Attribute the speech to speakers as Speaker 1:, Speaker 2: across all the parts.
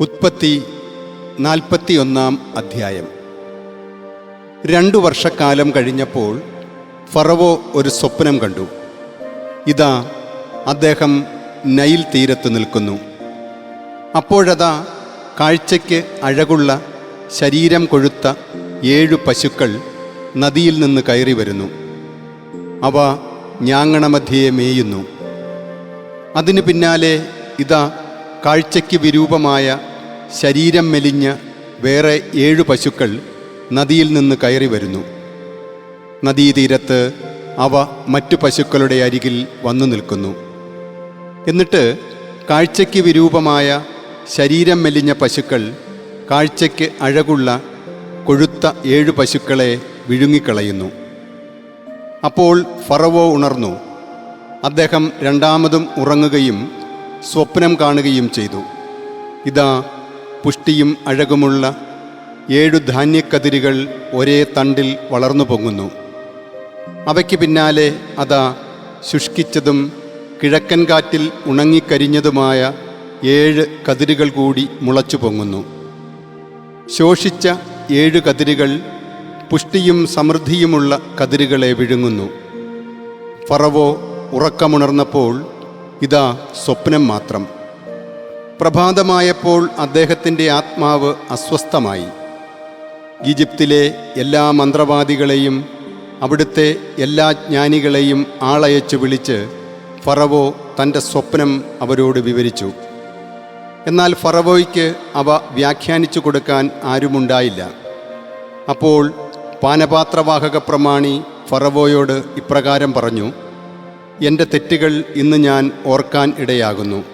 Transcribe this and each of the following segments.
Speaker 1: ഉത്പത്തി നാൽപ്പത്തിയൊന്നാം അധ്യായം. രണ്ടു വർഷക്കാലം കഴിഞ്ഞപ്പോൾ ഫറവോ ഒരു സ്വപ്നം കണ്ടു. ഇതാ അദ്ദേഹം നൈൽ തീരത്ത് നിൽക്കുന്നു. അപ്പോഴതാ കാഴ്ചയ്ക്ക് അഴകുള്ള ശരീരം കൊഴുത്ത ഏഴു പശുക്കൾ നദിയിൽ നിന്ന് കയറി വരുന്നു. അവ ഞാങ്ങണമധ്യയെ മേയുന്നു. അതിനു പിന്നാലെ ഇതാ കാഴ്ചയ്ക്ക് വിരൂപമായ ശരീരം മെലിഞ്ഞ വേറെ ഏഴ് പശുക്കൾ നദിയിൽ നിന്ന് കയറി വരുന്നു. നദീതീരത്ത് അവ മറ്റു പശുക്കളുടെ അരികിൽ വന്നു നിൽക്കുന്നു. എന്നിട്ട് കാഴ്ചയ്ക്ക് വിരൂപമായ ശരീരം മെലിഞ്ഞ പശുക്കൾ കാഴ്ചയ്ക്ക് അഴകുള്ള കൊഴുത്ത ഏഴു പശുക്കളെ വിഴുങ്ങിക്കളയുന്നു. അപ്പോൾ ഫറവോ ഉണർന്നു. അദ്ദേഹം രണ്ടാമതും ഉറങ്ങുകയും സ്വപ്നം കാണുകയും ചെയ്തു. ഇതാ പുഷ്ടിയും അഴകുമുള്ള ഏഴു ധാന്യക്കതിരുകൾ ഒരേ തണ്ടിൽ വളർന്നു പൊങ്ങുന്നു. അവയ്ക്ക് പിന്നാലെ അതാ ശുഷ്കിച്ചതും കിഴക്കൻ കാറ്റിൽ ഉണങ്ങിക്കരിഞ്ഞതുമായ ഏഴ് കതിരുകൾ കൂടി മുളച്ചു പൊങ്ങുന്നു. ശോഷിച്ച ഏഴ് കതിരുകൾ പുഷ്ടിയും സമൃദ്ധിയുമുള്ള കതിരുകളെ വിഴുങ്ങുന്നു. ഫറവോ ഉറക്കമുണർന്നപ്പോൾ ഇതാ സ്വപ്നം മാത്രം. പ്രഭാതമായപ്പോൾ അദ്ദേഹത്തിന്റെ ആത്മാവ് അസ്വസ്ഥമായി. ഈജിപ്തിലെ എല്ലാ മന്ത്രവാദികളെയും അവിടുത്തെ എല്ലാ ജ്ഞാനികളെയും ആളയച്ചു വിളിച്ച് ഫറവോ തന്റെ സ്വപ്നം അവരോട് വിവരിച്ചു. എന്നാൽ ഫറവോയ്ക്ക് അവ വ്യാഖ്യാനിച്ചു കൊടുക്കാൻ ആരുമുണ്ടായില്ല. അപ്പോൾ പാനപാത്രവാഹക പ്രമാണി ഫറവോയോട് ഇപ്രകാരം പറഞ്ഞു എന്റെ തെറ്റുകൾ ഇന്ന് ഞാൻ ഓർക്കാൻ ഇടയാകുന്നു.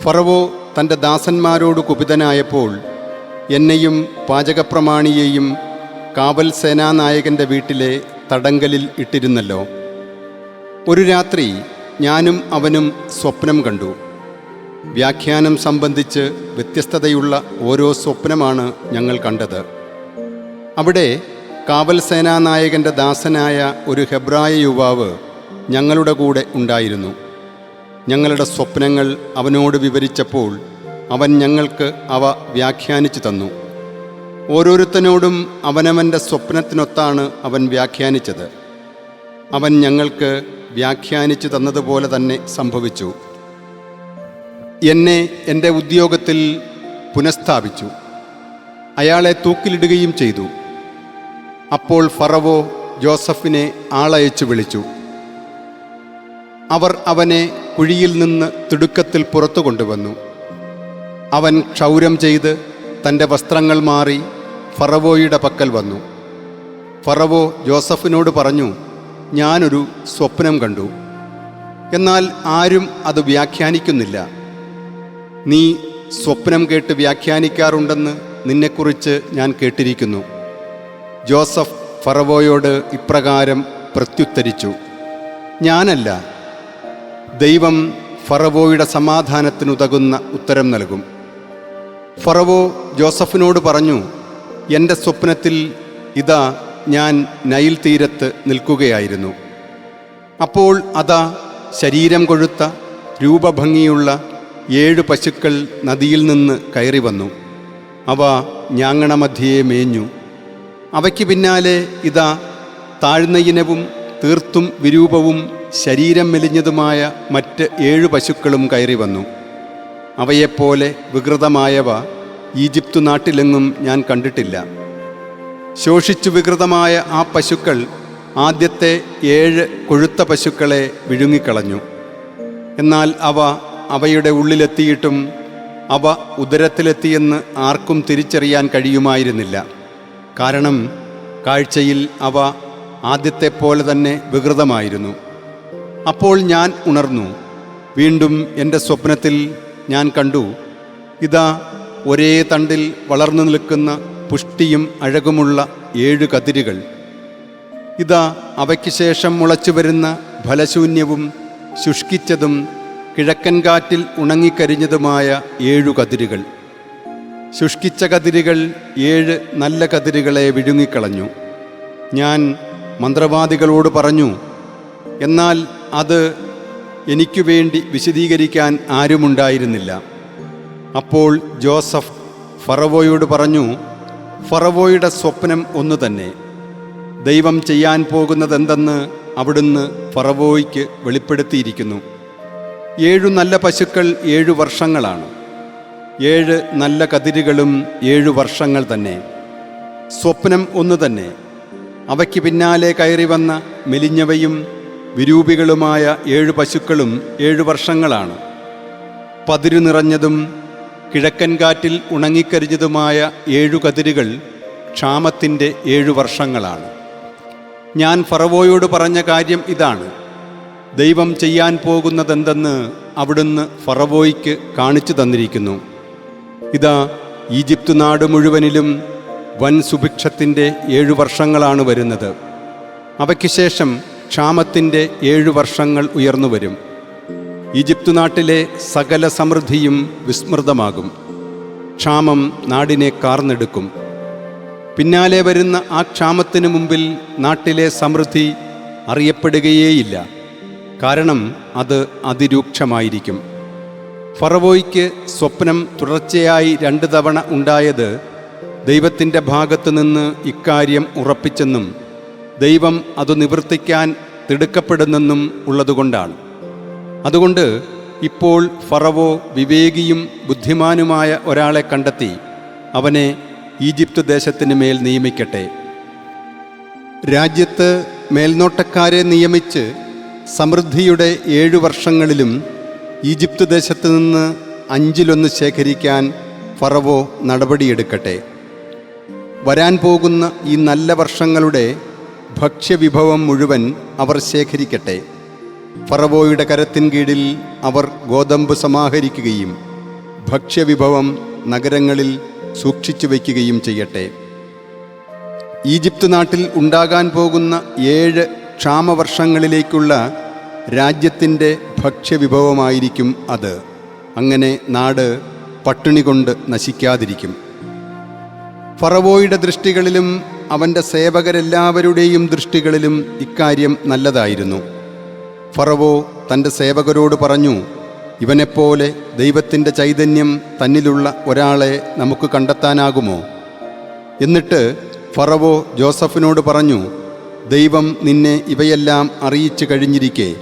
Speaker 1: ഫറവോ തന്റെ ദാസന്മാരോട് കുപിതനായപ്പോൾ എന്നെയും പാചകപ്രമാണിയെയും കാവൽ സേനാനായകന്റെ വീട്ടിലെ തടങ്കലിൽ ഇട്ടിരുന്നല്ലോ. ഒരു രാത്രി ഞാനും അവനും സ്വപ്നം കണ്ടു. വ്യാഖ്യാനം സംബന്ധിച്ച് വ്യത്യസ്തതയുള്ള ഓരോ സ്വപ്നമാണ് ഞങ്ങൾ കണ്ടത്. അവിടെ കാവൽ സേനാനായകന്റെ ദാസനായ ഒരു ഹെബ്രായ യുവാവ് ഞങ്ങളുടെ കൂടെ ഉണ്ടായിരുന്നു. ഞങ്ങളുടെ സ്വപ്നങ്ങൾ അവനോട് വിവരിച്ചപ്പോൾ അവൻ ഞങ്ങൾക്ക് അവ വ്യാഖ്യാനിച്ചു തന്നു. ഓരോരുത്തനോടും അവനവന്റെ സ്വപ്നത്തിനൊത്താണ് അവൻ വ്യാഖ്യാനിച്ചത്. അവൻ ഞങ്ങൾക്ക് വ്യാഖ്യാനിച്ചു തന്നതുപോലെ തന്നെ സംഭവിച്ചു. എന്നെ എന്റെ ഉദ്യോഗത്തിൽ പുനഃസ്ഥാപിച്ചു. അയാളെ തൂക്കിലിടുകയും ചെയ്തു. അപ്പോൾ ഫറവോ ജോസഫിനെ ആളയച്ചു വിളിച്ചു. അവർ അവനെ കുഴിയിൽ നിന്ന് തിടുക്കത്തിൽ പുറത്തു കൊണ്ടുവന്നു. അവൻ ക്ഷൗരം ചെയ്ത് തന്റെ വസ്ത്രങ്ങൾ മാറി ഫറവോയുടെ പക്കൽ വന്നു. ഫറവോ ജോസഫിനോട് പറഞ്ഞു ഞാനൊരു സ്വപ്നം കണ്ടു. എന്നാൽ ആരും അത് വ്യാഖ്യാനിക്കുന്നില്ല. നീ സ്വപ്നം കേട്ട് വ്യാഖ്യാനിക്കാറുണ്ടെന്ന് നിന്നെക്കുറിച്ച് ഞാൻ കേട്ടിരിക്കുന്നു. ജോസഫ് ഫറവോയോട് ഇപ്രകാരം പ്രത്യുത്തരിച്ചു ഞാനല്ല ദൈവം ഫറവോയുടെ സമാധാനത്തിനുതകുന്ന ഉത്തരം നൽകും. ഫറവോ ജോസഫിനോട് പറഞ്ഞു എന്റെ സ്വപ്നത്തിൽ ഇതാ ഞാൻ നൈൽ തീരത്ത് നിൽക്കുകയായിരുന്നു. അപ്പോൾ അതാ ശരീരം കൊഴുത്ത രൂപഭംഗിയുള്ള ഏഴ് പശുക്കൾ നദിയിൽ നിന്ന് കയറി വന്നു. അവ ഞാങ്ങണമധ്യയെ മേഞ്ഞു. അവയ്ക്ക് പിന്നാലെ ഇതാ താഴ്ന്ന ഇനവും തീർത്തും വിരൂപവും ശരീരം മെലിഞ്ഞതുമായ മറ്റ് ഏഴു പശുക്കളും കയറി വന്നു. അവയെപ്പോലെ വികൃതമായവ ഈജിപ്ത് നാട്ടിലെങ്ങും ഞാൻ കണ്ടിട്ടില്ല. ശോഷിച്ചു വികൃതമായ ആ പശുക്കൾ ആദ്യത്തെ ഏഴ് കൊഴുത്ത പശുക്കളെ വിഴുങ്ങിക്കളഞ്ഞു. എന്നാൽ അവ അവയുടെ ഉള്ളിലെത്തിയിട്ടും അവ ഉദരത്തിലെത്തിയെന്ന് ആർക്കും തിരിച്ചറിയാൻ കഴിയുമായിരുന്നില്ല. കാരണം കാഴ്ചയിൽ അവ ആദ്യത്തെ പോലെ തന്നെ വികൃതമായിരുന്നു. അപ്പോൾ ഞാൻ ഉണർന്നു. വീണ്ടും എന്റെ സ്വപ്നത്തിൽ ഞാൻ കണ്ടു. ഇതാ ഒരേ തണ്ടിൽ വളർന്നു നിൽക്കുന്ന പുഷ്ടിയും അഴകുമുള്ള ഏഴു കതിരുകൾ. ഇതാ അവയ്ക്ക് ശേഷം മുളച്ചു വരുന്ന ഫലശൂന്യവും ശുഷ്കിച്ചതും കിഴക്കൻ കാറ്റിൽ ഉണങ്ങിക്കരിഞ്ഞതുമായ ഏഴു കതിരുകൾ. ശുഷ്കിച്ച കതിരുകൾ ഏഴ് നല്ല കതിരുകളെ വിഴുങ്ങിക്കളഞ്ഞു. ഞാൻ മന്ത്രവാദികളോട് പറഞ്ഞു എന്നാൽ അത് എനിക്കു വേണ്ടി വിശദീകരിക്കാൻ ആരുമുണ്ടായിരുന്നില്ല. അപ്പോൾ ജോസഫ് ഫറവോയോട് പറഞ്ഞു ഫറവോയുടെ സ്വപ്നം ഒന്നു തന്നെ. ദൈവം ചെയ്യാൻ പോകുന്നതെന്തെന്ന് അവിടുന്ന് ഫറവോയ്ക്ക് വെളിപ്പെടുത്തിയിരിക്കുന്നു. ഏഴു നല്ല പശുക്കൾ ഏഴു വർഷങ്ങളാണ്. ഏഴ് നല്ല കതിരുകളും ഏഴു വർഷങ്ങൾ തന്നെ. സ്വപ്നം ഒന്നു തന്നെ. അവയ്ക്ക് പിന്നാലെ കയറി വന്ന മെലിഞ്ഞവയും വിരൂപികളുമായ ഏഴു പശുക്കളും ഏഴു വർഷങ്ങളാണ്. പതിരു നിറഞ്ഞതും കിഴക്കൻ കാറ്റിൽ ഉണങ്ങിക്കരിഞ്ഞതുമായ ഏഴു കതിരുകൾ ക്ഷാമത്തിന്റെ ഏഴു വർഷങ്ങളാണ്. ഞാൻ ഫറവോയോട് പറഞ്ഞ കാര്യം ഇതാണ്. ദൈവം ചെയ്യാൻ പോകുന്നതെന്തെന്ന് അവിടുന്ന് ഫറവോയ്ക്ക് കാണിച്ചു തന്നിരിക്കുന്നു. ഇതാ ഈജിപ്ത് നാട് മുഴുവനിലും വൻ സുഭിക്ഷത്തിന്റെ ഏഴു വർഷങ്ങളാണ് വരുന്നത്. അവയ്ക്ക് ശേഷം ക്ഷാമത്തിന്റെ ഏഴു വർഷങ്ങൾ ഉയർന്നു വരും. ഈജിപ്ത് നാട്ടിലെ സകല സമൃദ്ധിയും വിസ്മൃതമാകും. ക്ഷാമം നാടിനെ കാർന്നെടുക്കും. പിന്നാലെ വരുന്ന ആ ക്ഷാമത്തിന് മുമ്പിൽ നാട്ടിലെ സമൃദ്ധി അറിയപ്പെടുകയേയില്ല. കാരണം അത് അതിരൂക്ഷമായിരിക്കും. ഫറവോയ്ക്ക് സ്വപ്നം തുടർച്ചയായി രണ്ട് തവണ ഉണ്ടായത് ദൈവത്തിന്റെ ഭാഗത്തു നിന്ന് ഇക്കാര്യം ഉറപ്പിച്ചെന്നും ദൈവം അത് നിവർത്തിക്കാൻ തിടുക്കപ്പെടുന്നെന്നും ഉള്ളതുകൊണ്ടാണ്. അതുകൊണ്ട് ഇപ്പോൾ ഫറവോ വിവേകിയും ബുദ്ധിമാനുമായ ഒരാളെ കണ്ടെത്തി അവനെ ഈജിപ്ത് ദേശത്തിന് മേൽ നിയമിക്കട്ടെ. രാജ്യത്ത് മേൽനോട്ടക്കാരെ നിയമിച്ച് സമൃദ്ധിയുടെ ഏഴു വർഷങ്ങളിലും ഈജിപ്ത് ദേശത്ത് നിന്ന് അഞ്ചിലൊന്ന് ശേഖരിക്കാൻ ഫറവോ നടപടിയെടുക്കട്ടെ. വരാൻ പോകുന്ന ഈ നല്ല വർഷങ്ങളുടെ ഭക്ഷ്യവിഭവം മുഴുവൻ അവർ ശേഖരിക്കട്ടെ. ഫറവോയുടെ കരത്തിൻ കീഴിൽ അവർ ഗോതമ്പ് സമാഹരിക്കുകയും ഭക്ഷ്യവിഭവം നഗരങ്ങളിൽ സൂക്ഷിച്ചു വയ്ക്കുകയും ചെയ്യട്ടെ. ഈജിപ്ത് നാട്ടിൽ ഉണ്ടാകാൻ പോകുന്ന ഏഴ് ക്ഷാമവർഷങ്ങളിലേക്കുള്ള രാജ്യത്തിന്റെ ഭക്ഷ്യവിഭവമായിരിക്കും അത്. അങ്ങനെ നാട് പട്ടിണി കൊണ്ട് നശിക്കാതിരിക്കും. ഫറവോയുടെ ദൃഷ്ടികളിലും അവന്റെ സേവകരെല്ലാവരുടെയും ദൃഷ്ടികളിലും ഇക്കാര്യം നല്ലതായിരുന്നു. ഫറവോ തന്റെ സേവകരോട് പറഞ്ഞു ഇവനെപ്പോലെ ദൈവത്തിന്റെ ചൈതന്യം തന്നിലുള്ള ഒരാളെ നമുക്ക് കണ്ടെത്താനാകുമോ? എന്നിട്ട് ഫറവോ ജോസഫിനോട് പറഞ്ഞു ദൈവം നിന്നെ ഇവയെല്ലാം അറിയിച്ചു കഴിഞ്ഞിരിക്കെ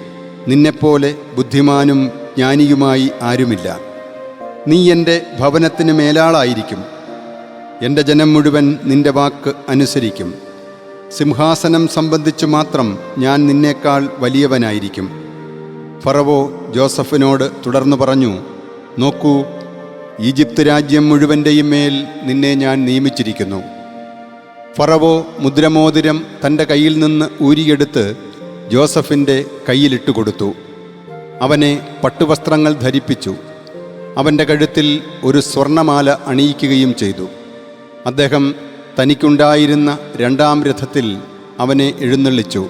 Speaker 1: നിന്നെപ്പോലെ ബുദ്ധിമാനും ജ്ഞാനിയുമായി ആരുമില്ല. നീ എന്റെ ഭവനത്തിന് മേലാളായിരിക്കും. എന്റെ ജനം മുഴുവൻ നിന്റെ വാക്ക് അനുസരിക്കും. സിംഹാസനം സംബന്ധിച്ചു മാത്രം ഞാൻ നിന്നേക്കാൾ വലിയവനായിരിക്കും. ഫറവോ ജോസഫിനോട് തുടർന്നു പറഞ്ഞു നോക്കൂ ഈജിപ്ത് രാജ്യം മുഴുവന്റെയും മേൽ നിന്നെ ഞാൻ നിയമിച്ചിരിക്കുന്നു. ഫറവോ മുദ്രമോതിരം തന്റെ കയ്യിൽ നിന്ന് ഊരിയെടുത്ത് ജോസഫിന്റെ കയ്യിലിട്ട് കൊടുത്തു. അവനെ പട്ടുവസ്ത്രങ്ങൾ ധരിപ്പിച്ചു. അവന്റെ കഴുത്തിൽ ഒരു സ്വർണമാല അണിയിക്കുകയും ചെയ്തു. അദ്ദേഹം തനിക്കുണ്ടായിരുന്ന രണ്ടാം രഥത്തിൽ അവനെ എഴുന്നള്ളിച്ചു.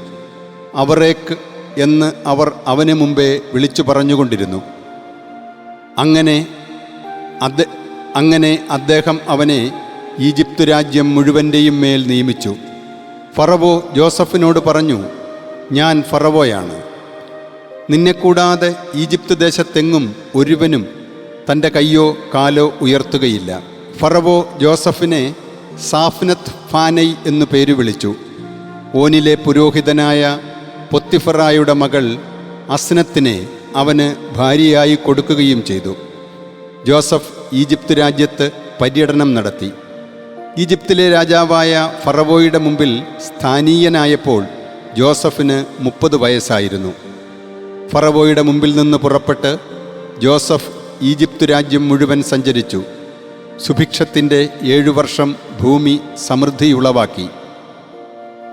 Speaker 1: അവറേക്ക് എന്ന് അവർ അവന് മുമ്പേ വിളിച്ചു പറഞ്ഞുകൊണ്ടിരുന്നു. അങ്ങനെ അങ്ങനെ അദ്ദേഹം അവനെ ഈജിപ്ത് രാജ്യം മുഴുവന്റെയും മേൽ നിയമിച്ചു. ഫറവോ ജോസഫിനോട് പറഞ്ഞു ഞാൻ ഫറവോയാണ്. നിന്നെ കൂടാതെ ഈജിപ്ത് ദേശത്തെങ്ങും ഒരുവനും തന്റെ കയ്യോ കാലോ ഉയർത്തുകയില്ല. ഫറവോ ജോസഫിനെ സാഫ്നത്ത് ഫാനൈ എന്നു പേര് വിളിച്ചു. ഓനിലെ പുരോഹിതനായ പൊത്തിഫറായുടെ മകൾ അസ്നത്തിനെ അവന് ഭാര്യയായി കൊടുക്കുകയും ചെയ്തു. ജോസഫ് ഈജിപ്ത് രാജ്യത്ത് പര്യടനം നടത്തി. ഈജിപ്തിലെ രാജാവായ ഫറവോയുടെ മുമ്പിൽ സ്ഥാനീയനായപ്പോൾ ജോസഫിന് മുപ്പത് വയസ്സായിരുന്നു. ഫറവോയുടെ മുമ്പിൽ നിന്ന് പുറപ്പെട്ട് ജോസഫ് ഈജിപ്ത് രാജ്യം മുഴുവൻ സഞ്ചരിച്ചു. സുഭിക്ഷത്തിന്റെ ഏഴു വർഷം ഭൂമി സമൃദ്ധിയുളവാക്കി.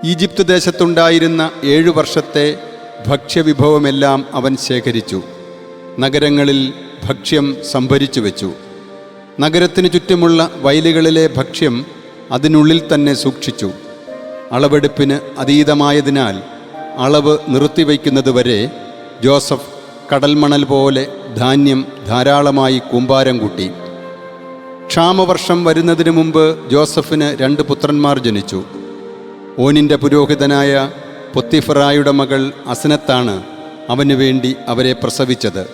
Speaker 1: ഈജിപ്ത് ദേശത്തുണ്ടായിരുന്ന ഏഴു വർഷത്തെ ഭക്ഷ്യവിഭവമെല്ലാം അവൻ ശേഖരിച്ചു. നഗരങ്ങളിൽ ഭക്ഷ്യം സംഭരിച്ചു വെച്ചു. നഗരത്തിനു ചുറ്റുമുള്ള വയലുകളിലെ ഭക്ഷ്യം അതിനുള്ളിൽ തന്നെ സൂക്ഷിച്ചു. അളവെടുപ്പിന് അതീതമായതിനാൽ അളവ് നിർത്തിവയ്ക്കുന്നതുവരെ ജോസഫ് കടൽമണൽ പോലെ ധാന്യം ധാരാളമായി കൂമ്പാരം കൂട്ടി. ക്ഷാമവർഷം വരുന്നതിന് മുമ്പ് ജോസഫിന് രണ്ട് പുത്രന്മാർ ജനിച്ചു. ഓനിന്റെ പുരോഹിതനായ പൊത്തിഫറായുടെ മകൾ അസനത്താണ് അവന് വേണ്ടി അവരെ പ്രസവിച്ചത്.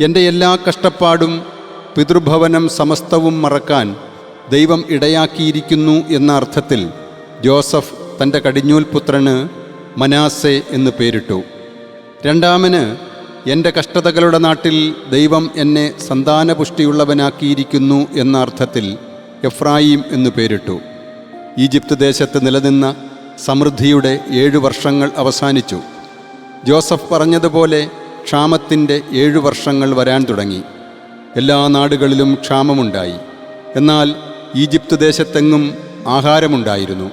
Speaker 1: എന്റെ എല്ലാ കഷ്ടപ്പാടും പിതൃഭവനം സമസ്തവും മറക്കാൻ ദൈവം ഇടയാക്കിയിരിക്കുന്നു എന്ന അർത്ഥത്തിൽ ജോസഫ് തന്റെ കടിഞ്ഞൂൽ പുത്രന് മനാസെ എന്ന് പേരിട്ടു. രണ്ടാമന് എന്റെ കഷ്ടതകളുടെ നാട്ടിൽ ദൈവം എന്നെ സന്താനപുഷ്ടിയുള്ളവനാക്കിയിരിക്കുന്നു എന്ന അർത്ഥത്തിൽ എഫ്രായിം എന്നു പേരിട്ടു. ഈജിപ്ത് ദേശത്ത് നിലനിന്ന സമൃദ്ധിയുടെ ഏഴു വർഷങ്ങൾ അവസാനിച്ചു. ജോസഫ് പറഞ്ഞതുപോലെ ക്ഷാമത്തിന്റെ ഏഴു വർഷങ്ങൾ വരാൻ തുടങ്ങി. എല്ലാ നാടുകളിലും ക്ഷാമമുണ്ടായി. എന്നാൽ ഈജിപ്ത് ദേശത്തെങ്ങും ആഹാരമുണ്ടായിരുന്നു.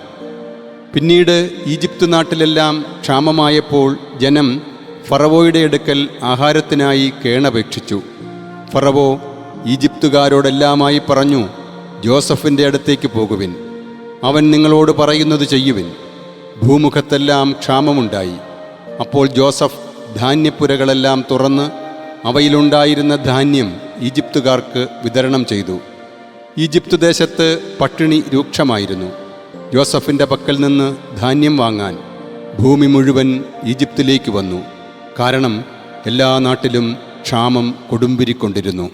Speaker 1: പിന്നീട് ഈജിപ്ത് നാട്ടിലെല്ലാം ക്ഷാമമായപ്പോൾ ജനം ഫറവോയുടെ അടുക്കൽ ആഹാരത്തിനായി കേണപേക്ഷിച്ചു. ഫറവോ ഈജിപ്തുകാരോടെല്ലാമായി പറഞ്ഞു ജോസഫിന്റെ അടുത്തേക്ക് പോകുവിൻ. അവൻ നിങ്ങളോട് പറയുന്നത് ചെയ്യുവിൻ. ഭൂമുഖത്തെല്ലാം ക്ഷാമമുണ്ടായി. അപ്പോൾ ജോസഫ് ധാന്യപ്പുരകളെല്ലാം തുറന്ന് അവയിലുണ്ടായിരുന്ന ധാന്യം ഈജിപ്തുകാർക്ക് വിതരണം ചെയ്തു. ഈജിപ്ത് ദേശത്ത് പട്ടിണി രൂക്ഷമായിരുന്നു. ജോസഫിന്റെ പക്കൽ നിന്ന് ധാന്യം വാങ്ങാൻ ഭൂമി മുഴുവൻ ഈജിപ്തിലേക്ക് വന്നു. കാരണം എല്ലാ നാട്ടിലും ക്ഷാമം കൊടുമ്പിരിക്കൊണ്ടിരുന്നു.